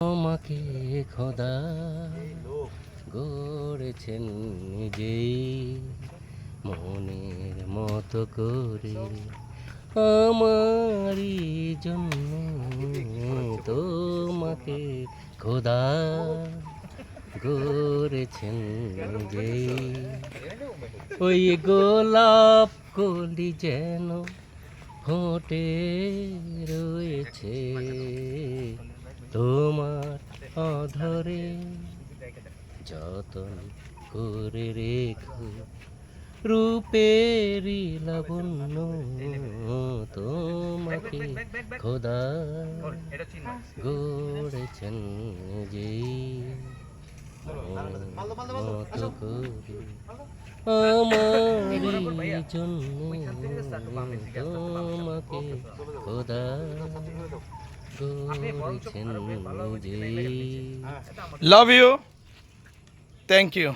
আমাকে খোদা গড়েছেন নিজেই মনের মতো করে আমারই জন্য তোমাকে খোদা গড়েছেন নিজেই। ওই গোলাপ কলি যেন ফোটে রয়েছে। তোমার অধরে যতন করে রেখো রূপেরই লাবণ্য তোমাকে খোদা গড়েছেন যে মতো করে আমারই জন্য তোমাকে খোদা লাভ ইউ থ্যাংক ইউ